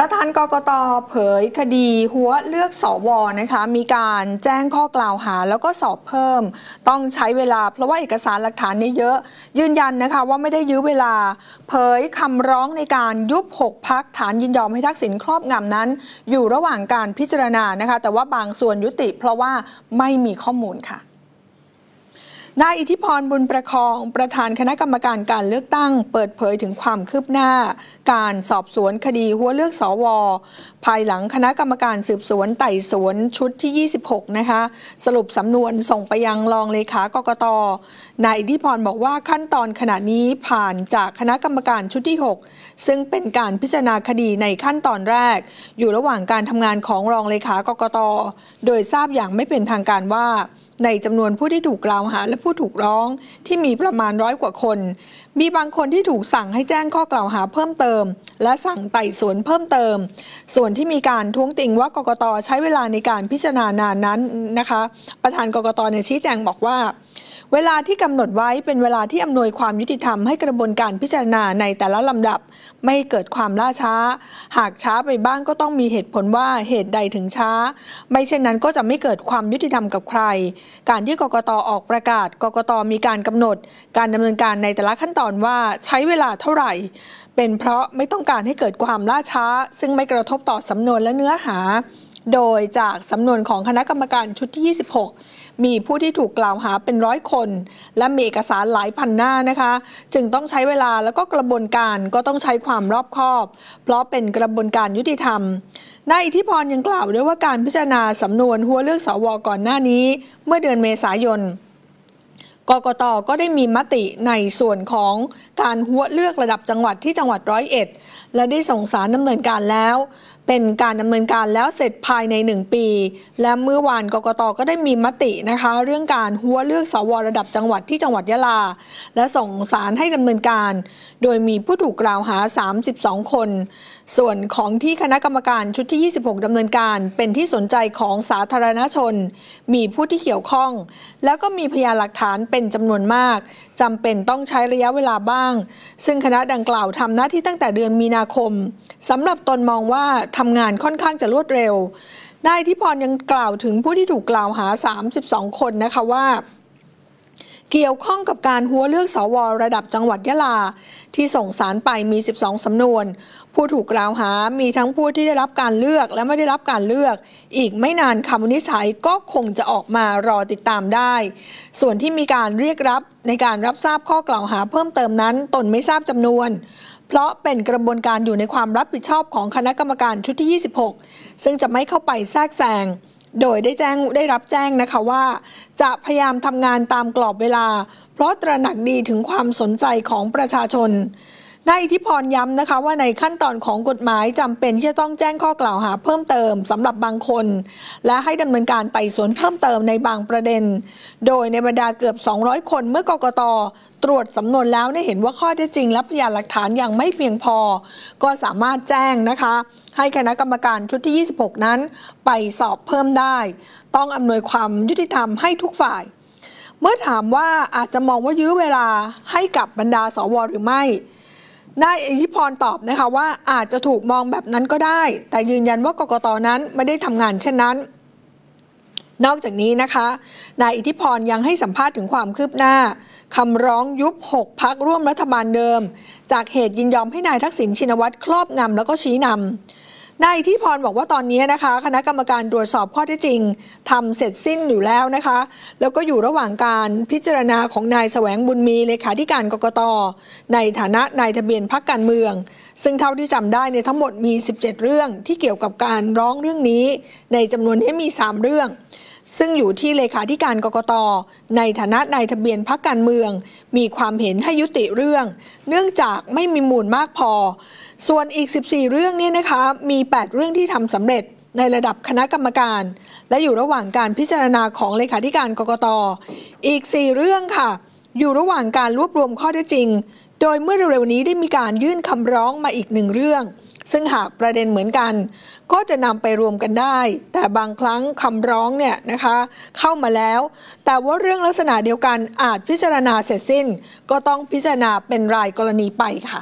ประธานกกตเผยคดีหัวเลือกสวนะคะมีการแจ้งข้อกล่าวหาแล้วก็สอบเพิ่ม ต้องใช้เวลาเพราะว่าเอกสารหลักฐานเนี่ยเยอะ ยืนยันนะคะว่าไม่ได้ยื้อเวลา เผยคำร้องในการยุบ 6 พักฐานยินยอมให้ทักษิณครอบงำนั้น อยู่ระหว่างการพิจารณานะคะ แต่ว่าบางส่วนยุติเพราะว่าไม่มีข้อมูลค่ะ นายอิทธิพรบุญประคอง ประธานคณะกรรมการการเลือกตั้ง เปิดเผยถึงความคืบหน้า การสอบสวนคดีหัวเลือกสวภายหลังคณะกรรมการสืบสวนไต่สวนชุดที่ 26 นะคะ สรุปสำนวนส่งไปยังรองเลขากกตนายอิทธิพรบอกว่าขั้นตอนขณะนี้ผ่านจากคณะกรรมการชุดที่ 6 ซึ่งเป็นการพิจารณาคดีในขั้นตอนแรก อยู่ระหว่างการทำงานของรองเลขากกตโดยทราบอย่างไม่เป็นทางการว่า ในจำนวนผู้ที่ถูกกล่าวหาและผู้ถูกร้องที่มีประมาณร้อยกว่าคน มีบางคนที่ถูกสั่งให้แจ้งข้อกล่าวหาเพิ่มเติม และสั่งไต่สวนเพิ่มเติม ส่วนที่มีการท้วงติงว่ากกตใช้เวลาในการพิจารณานานนั้นนะคะ ประธานกกตเนี่ยชี้แจงบอกว่า เวลาที่กำหนดไว้เป็นเวลาที่อำนวยความยุติธรรมให้กระบวนการพิจารณาในแต่ละลำดับ ไม่เกิดความล่าช้า หากช้าไปบ้างก็ต้องมีเหตุผลว่าเหตุใดถึงช้า ไม่เช่นนั้นก็จะไม่เกิดความยุติธรรมกับใคร การที่กกตออกประกาศ กกตมีการกำหนด การดำเนินการในแต่ละขั้นตอนว่าใช้เวลาเท่าไหร่ เป็นเพราะไม่ต้องการให้เกิดความล่าช้า ซึ่งไม่กระทบต่อสำนวนและเนื้อหา โดยจากสำนวนของคณะกรรมการชุดที่ 26 มีผู้ที่ถูกกล่าวหาเป็นร้อยคน และมีเอกสารหลายพันหน้านะคะ จึงต้องใช้เวลาแล้วก็กระบวนการก็ต้องใช้ความรอบคอบ เพราะเป็นกระบวนการยุติธรรมนายอิทธิพรยังกล่าวด้วยว่าการพิจารณาสำนวนหัวเลือกสวก่อนหน้านี้ เมื่อเดือนเมษายนกกตก็ได้มีมติในส่วนของการหัวเลือกระดับจังหวัดที่จังหวัดร้อยเอ็ด และได้ส่งสารดำเนินการแล้ว เป็นการดำเนินการแล้วเสร็จภายใน 1 ปี และเมื่อวานกกตก็ได้มีมตินะคะ เรื่องการหัวเลือกสวระดับจังหวัดที่จังหวัดยะลา และส่งสารให้ดำเนินการ โดยมีผู้ถูกกล่าวหา 32 คน ส่วนของที่คณะกรรมการชุดที่ 26ดำเนินการ เป็นที่สนใจของสาธารณชน มีผู้ที่เกี่ยวข้อง แล้วก็มีพยานหลักฐานเป็นจำนวนมากจำเป็นต้องใช้ระยะเวลาบ้าง ซึ่งคณะดังกล่าวทำหน้าที่ตั้งแต่เดือนมีนาคมสำหรับตนมองว่าทำงานค่อนข้างจะรวดเร็วนายทิพรยังกล่าวถึงผู้ที่ถูกกล่าวหา 32 คนนะคะว่า เกี่ยวข้องกับการหัวเลือกสวระดับจังหวัดยะลา ที่ส่งสารไปมี 12 สำนวน ผู้ถูกกล่าวหามีทั้งผู้ที่ได้รับการเลือกและไม่ได้รับการเลือก อีกไม่นานคำวินิจฉัยก็คงจะออกมารอติดตามได้ ส่วนที่มีการเรียกรับในการรับทราบข้อกล่าวหาเพิ่มเติมนั้น ตนไม่ทราบจำนวนเพราะเป็นกระบวนการอยู่ในความรับผิดชอบของคณะกรรมการชุดที่ 26 ซึ่งจะไม่เข้าไปแทรกแซง โดยได้แจ้งได้รับแจ้งนะคะว่า จะพยายามทำงานตามกรอบเวลา เพราะตระหนักดีถึงความสนใจของประชาชน นายอิทธิพรย้ำนะคะว่าในขั้นตอนของกฎหมายจำเป็นที่จะต้องแจ้งข้อกล่าวหาเพิ่มเติมสำหรับบางคน และให้ดำเนินการไต่สวนเพิ่มเติมในบางประเด็น โดยในบรรดาเกือบ 200 คนเมื่อกกตตรวจสำนวนแล้วได้เห็นว่าข้อเท็จจริงและพยานหลักฐานยังไม่เพียงพอ ก็สามารถแจ้งนะคะ ให้คณะกรรมการชุดที่ 26 นั้น ไปสอบเพิ่มได้ ต้องอำนวยความยุติธรรมให้ทุกฝ่าย เมื่อถามว่าอาจจะมองว่ายื้อเวลาให้กับบรรดาสวหรือไม่ นายอิทธิพรตอบนะคะว่าอาจจะถูกมองแบบนั้นก็ได้ แต่ยืนยันว่ากกตนั้นไม่ได้ทำงานเช่นนั้น นอกจากนี้นะคะ นายอิทธิพรยังให้สัมภาษณ์ถึงความคืบหน้าคำร้องยุบ 6 พักร่วมรัฐบาลเดิม จากเหตุยินยอมให้นายทักษิณชินวัตรครอบงำแล้วก็ชี้นำ นายที่พรบอกว่าตอนนี้นะคะ คณะกรรมการตรวจสอบข้อเท็จจริงทำเสร็จสิ้นอยู่แล้วนะคะ แล้วก็อยู่ระหว่างการพิจารณาของนายแสวงบุญมีเลขาธิการกกต ในฐานะนายทะเบียนพักการเมือง ซึ่งเท่าที่จำได้ในทั้งหมดมี 17 เรื่องที่เกี่ยวกับการร้องเรื่องนี้ ในจำนวนนี้มี 3 เรื่อง ซึ่งอยู่ที่เลขาธิการกกต ในฐานะนายทะเบียนพักการเมือง มีความเห็นให้ยุติเรื่อง เนื่องจากไม่มีมูลมากพอ ส่วนอีก 14 เรื่องนี้นะคะมี 8 เรื่องที่ทำสำเร็จในระดับคณะกรรมการ และอยู่ระหว่างการพิจารณาของเลขาธิการกกต อีก 4 เรื่องค่ะ อยู่ระหว่างการรวบรวมข้อเท็จจริง โดยเมื่อเร็วๆนี้ได้มีการยื่นคำร้องมาอีกหนึ่งเรื่อง ซึ่งหากประเด็นเหมือนกัน ก็จะนำไปรวมกันได้ แต่บางครั้งคำร้องเนี่ยนะคะเข้ามาแล้ว แต่ว่าเรื่องลักษณะเดียวกันอาจพิจารณาเสร็จสิ้น ก็ต้องพิจารณาเป็นรายกรณีไปค่ะ